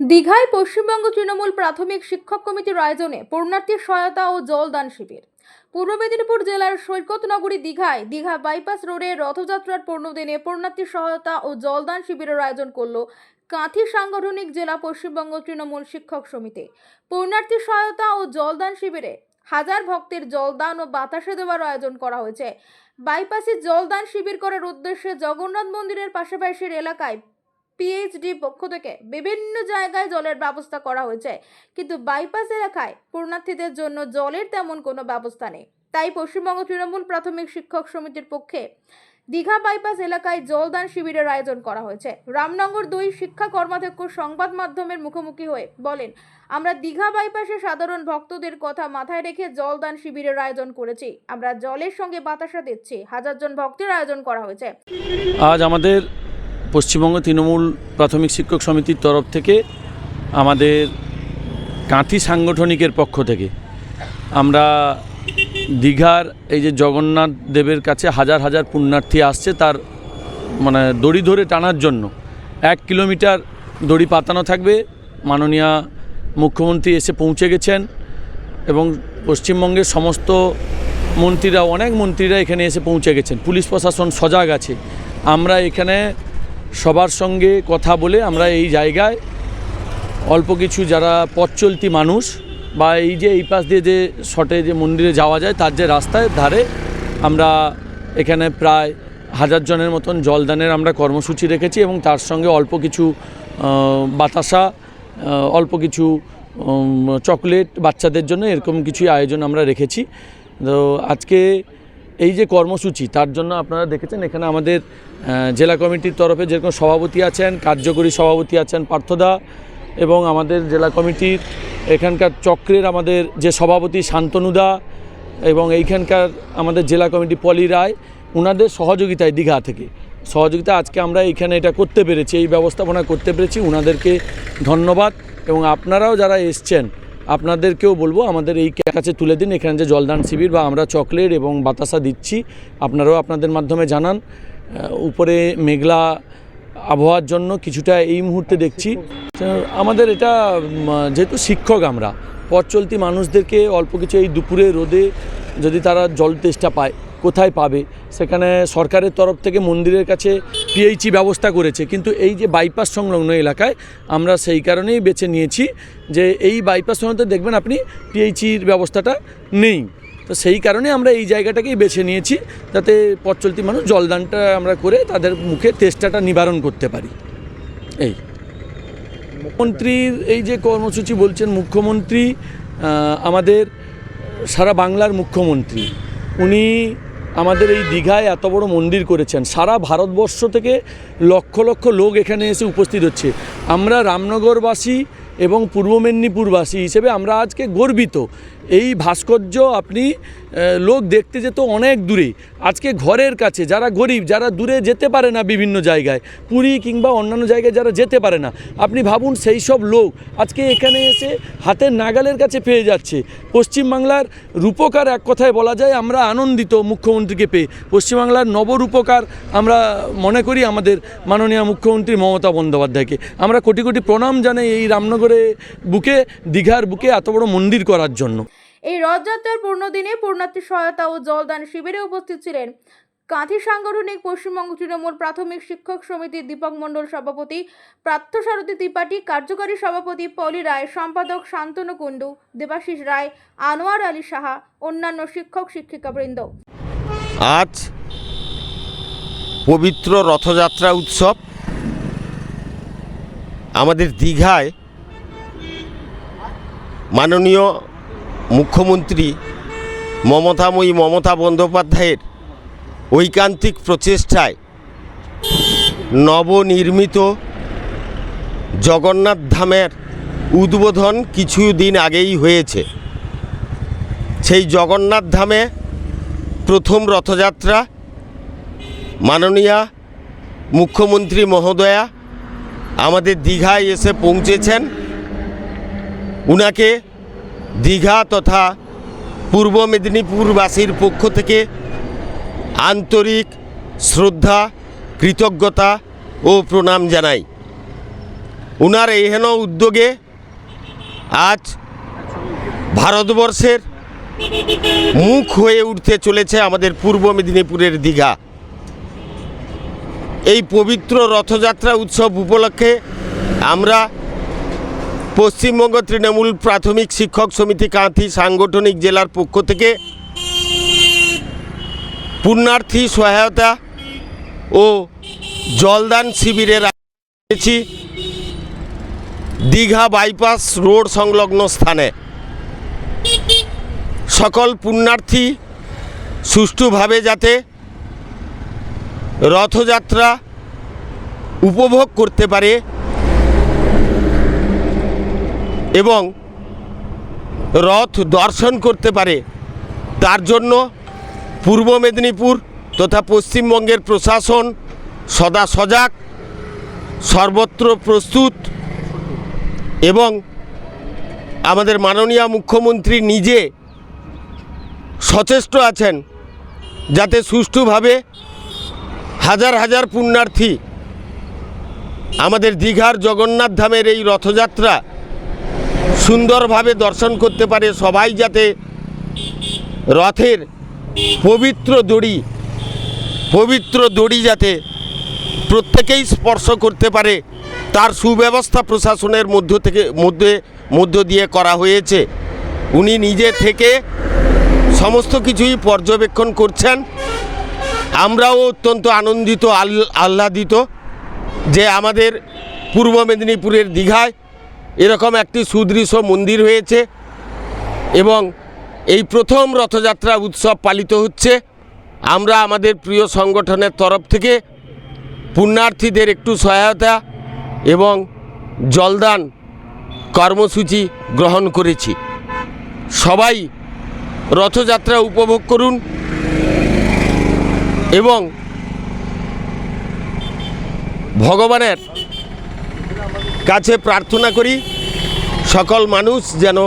দীঘায় পশ্চিমবঙ্গ তৃণমূল প্রাথমিক শিক্ষক কমিটির আয়োজনে পূর্ণার্থী সহায়তা ও জলদান শিবির। পূর্ব মেদিনীপুর জেলার সৈকতনগরী দীঘায় দীঘা বাইপাস রোডে রথযাত্রার পূর্ণদিনে পূর্ণার্থী সহায়তা ও জলদান শিবিরের আয়োজন করল কাঁথি সাংগঠনিক জেলা পশ্চিমবঙ্গ তৃণমূল শিক্ষক সমিতি। পূর্ণার্থী সহায়তা ও জলদান শিবিরে হাজার ভক্তের জলদান ও বাতাসে দেওয়ার আয়োজন করা হয়েছে। বাইপাসে জলদান শিবির করার উদ্দেশ্যে জগন্নাথ মন্দিরের পাশাপাশির এলাকায় পিএইচডি পক্ষ থেকে বিভিন্ন জায়গায় জলের ব্যবস্থা করা হয়েছে। কিন্তু বাইপাস এলাকায় পূর্ণার্থীদের জন্য জলের তেমন কোনো ব্যবস্থা নেই। তাই পশ্চিমবঙ্গ তৃণমূল প্রাথমিক শিক্ষক সমিতির পক্ষে দীঘা বাইপাস এলাকায় জলদান শিবিরের আয়োজন করা হয়েছে। রামনগর দুই শিক্ষা কর্মাধ্যক্ষ সংবাদ মাধ্যমের মুখোমুখি হয়ে বলেন, আমরা দীঘা বাইপাসে সাধারণ ভক্তদের কথা মাথায় রেখে জলদান শিবিরের আয়োজন করেছি। আমরা জলের সঙ্গে বাতাসা দিচ্ছি। হাজার জন ভক্তের আয়োজন করা হয়েছে। আজ আমাদের পশ্চিমবঙ্গ তৃণমূল প্রাথমিক শিক্ষক সমিতির তরফ থেকে আমাদের কাঁথি সাংগঠনিকের পক্ষ থেকে আমরা দীঘার এই যে জগন্নাথ দেবের কাছে হাজার হাজার পুণ্যার্থী আসছে তার মানে দড়ি ধরে টানার জন্য। এক কিলোমিটার দড়ি পাতানো থাকবে। মাননীয় মুখ্যমন্ত্রী এসে পৌঁছে গেছেন এবং পশ্চিমবঙ্গের সমস্ত মন্ত্রীরা, অনেক মন্ত্রীরা এখানে এসে পৌঁছে গেছেন। পুলিশ প্রশাসন সজাগ আছে। আমরা এখানে সবার সঙ্গে কথা বলে আমরা এই জায়গায় অল্প কিছু যারা পথ চলতি মানুষ বা এই যে এই পাশ দিয়ে যে শটে যে মন্দিরে যাওয়া যায়, তার যে রাস্তায় ধারে আমরা এখানে প্রায় হাজার জনের মতন জলদানের আমরা কর্মসূচি রেখেছি এবং তার সঙ্গে অল্প কিছু বাতাসা অল্প কিছু চকলেট বাচ্চাদের জন্য এরকম কিছু আয়োজন আমরা রেখেছি। তো আজকে এই যে কর্মসূচি, তার জন্য আপনারা দেখেছেন এখানে আমাদের জেলা কমিটির তরফে যেরকম সভাপতি আছেন, কার্যকরী সভাপতি আছেন পার্থদা এবং আমাদের জেলা কমিটির এখানকার চক্রের আমাদের যে সভাপতি শান্তনুদা এবং এইখানকার আমাদের জেলা কমিটি পলি রায় ওনাদের সহযোগিতায় দীঘা থেকে। সহযোগিতা আজকে আমরা এইখানে এটা করতে পেরেছি, এই ব্যবস্থাপনা করতে পেরেছি ওনাদেরকে ধন্যবাদ এবং আপনারাও যারা এসছেন আপনাদেরকেও বলব, আমাদের এই কাছে তুলে দিন। এখানে যে জলদান শিবির বা আমরা চকলেট এবং বাতাসা দিচ্ছি, আপনারাও আপনাদের মাধ্যমে জানান। উপরে মেঘলা আবহাওয়ার জন্য কিছুটা এই মুহূর্তে দেখছি। আমাদের এটা যেহেতু শিক্ষক আমরা, পথ চলতি মানুষদেরকে অল্প কিছু এই দুপুরে রোদে যদি তারা জল তেষ্টা পায় কোথায় পাবে? সেখানে সরকারের তরফ থেকে মন্দিরের কাছে পিএইচি ব্যবস্থা করেছে। কিন্তু এই যে বাইপাস সংলগ্ন এলাকায় আমরা সেই কারণেই বেছে নিয়েছি যে এই বাইপাস সংলগ্ন দেখবেন আপনি পিএইচির ব্যবস্থাটা নেই। তো সেই কারণে আমরা এই জায়গাটাকেই বেছে নিয়েছি যাতে পথ চলতি মানুষ জলদানটা আমরা করে তাদের মুখে তেষ্টাটা নিবারণ করতে পারি। এই। মুখ্যমন্ত্রীর এই যে কর্মসূচি বলছেন মুখ্যমন্ত্রী আমাদের সারা বাংলার মুখ্যমন্ত্রী, উনি আমাদের এই দীঘায় এত বড় মন্দির করেছেন। সারা ভারতবর্ষ থেকে লক্ষ লক্ষ লোক এখানে এসে উপস্থিত হচ্ছে। আমরা রামনগরবাসী এবং পূর্ব মেদিনীপুরবাসী হিসেবে আমরা আজকে গর্বিত এই ভাস্কর্য আপনি লোক দেখতে যেত অনেক দূরে। আজকে ঘরের কাছে, যারা গরিব, যারা দূরে যেতে পারে না বিভিন্ন জায়গায়, পুরী কিংবা অন্যান্য জায়গায় যারা যেতে পারে না, আপনি ভাবুন সেই সব লোক আজকে এখানে এসে হাতের নাগালের কাছে পেয়ে যাচ্ছে। পশ্চিমবাংলার রূপকার এক কথায় বলা যায়, আমরা আনন্দিত মুখ্যমন্ত্রীকে পেয়ে। পশ্চিমবাংলার নবরূপকার আমরা মনে করি আমাদের মাননীয় মুখ্যমন্ত্রী মমতা বন্দ্যোপাধ্যায়কে। আমরা কোটি কোটি প্রণাম জানাই এই রামনগরে বুকে, দীঘার বুকে, এত বড় মন্দির করার জন্য। এই রথযাত্রার পূর্ণদিনে পূর্ণার্থী সহায়তা ও জলদান শিবিরে উপস্থিত ছিলেন কাঁথি সাংগঠনিক পশ্চিমবঙ্গ তৃণমূল প্রাথমিক শিক্ষক সমিতির দীপক মণ্ডল সভাপতি প্রাত্যসারথী ত্রিপাঠী, কার্যকারী সভাপতি পলি রায়, সম্পাদক শান্তনু কুণ্ডু, দেবাশিস রায়, আনোয়ার আলী সাহা, অন্যান্য শিক্ষক শিক্ষিকাবৃন্দ। আজ পবিত্র রথযাত্রা উৎসব। আমাদের দীঘায় মাননীয় মুখ্যমন্ত্রী মমতাময়ী মমতা বন্দ্যোপাধ্যায়ের ঐকান্তিক প্রচেষ্টায় নবনির্মিত জগন্নাথ ধামের উদ্বোধন কিছুদিন আগেই হয়েছে। সেই জগন্নাথ ধামে প্রথম রথযাত্রা, মাননীয়া মুখ্যমন্ত্রী মহোদয়া আমাদের দীঘায় এসে পৌঁছেছেন। উনাকে দীঘা তথা পূর্ব মেদিনীপুরবাসীর পক্ষ থেকে আন্তরিক শ্রদ্ধা, কৃতজ্ঞতা ও প্রণাম জানাই। ওনার এহেন উদ্যোগে আজ ভারতবর্ষের মুখ হয়ে উঠতে চলেছে আমাদের পূর্ব মেদিনীপুরের দীঘা। এই পবিত্র রথযাত্রা উৎসব উপলক্ষে আমরা পশ্চিমবঙ্গ তৃণমূল প্রাথমিক শিক্ষক সমিতি কাঁথি সাংগঠনিক জেলার পক্ষ থেকে পুণ্যার্থী সহায়তা ও জলদান শিবিরের আয়োজন দীঘা বাইপাস রোড সংলগ্ন স্থানে। সকল পুণ্যার্থী সুষ্ঠুভাবে যাতে রথযাত্রা উপভোগ করতে পারে এবং রথ দর্শন করতে পারে। তার জন্য পূর্ব মেদিনীপুর তথা পশ্চিমবঙ্গের প্রশাসন সদা সজাগ, সর্বত্র প্রস্তুত এবং আমাদের মাননীয় মুখ্যমন্ত্রী নিজে সচেষ্ট আছেন যাতে সুষ্ঠুভাবে হাজার হাজার পুণ্যার্থী আমাদের দীঘার জগন্নাথ ধামের এই রথযাত্রা সুন্দরভাবে দর্শন করতে পারে সবাই যাতে রথের পবিত্র দড়ি পবিত্র দড়ি যাতে প্রত্যেকেই স্পর্শ করতে পারে, তার সুব্যবস্থা প্রশাসনের মধ্য থেকে, মধ্যে, মধ্য দিয়ে করা হয়েছে। উনি নিজে থেকে সমস্ত কিছুই পর্যবেক্ষণ করছেন। আমরাও অত্যন্ত আনন্দিত আহ্লাদিত যে আমাদের পূর্ব মেদিনীপুরের দীঘায় এরকম একটি সুদৃশ্য মন্দির হয়েছে এবং এই প্রথম রথযাত্রা উৎসব পালিত হচ্ছে। আমরা আমাদের প্রিয় সংগঠনের তরফ থেকে পুণ্যার্থীদের একটু সহায়তা এবং জলদান কর্মসূচি গ্রহণ করেছি। সবাই রথযাত্রা উপভোগ করুন এবং ভগবানের কাছে প্রার্থনা করি সকল মানুষ যেন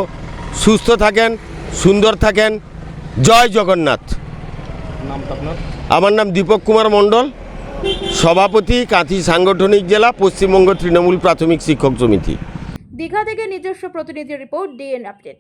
সুস্থ থাকেন, সুন্দর থাকেন। জয় জগন্নাথ। আমার নাম দীপক কুমার মণ্ডল, সভাপতি কাঁথি সাংগঠনিক জেলা, পশ্চিমবঙ্গ তৃণমূল প্রাথমিক শিক্ষক সমিতি। দীঘা থেকে নিজস্ব প্রতিনিধি রিপোর্ট ডিএন আপডেট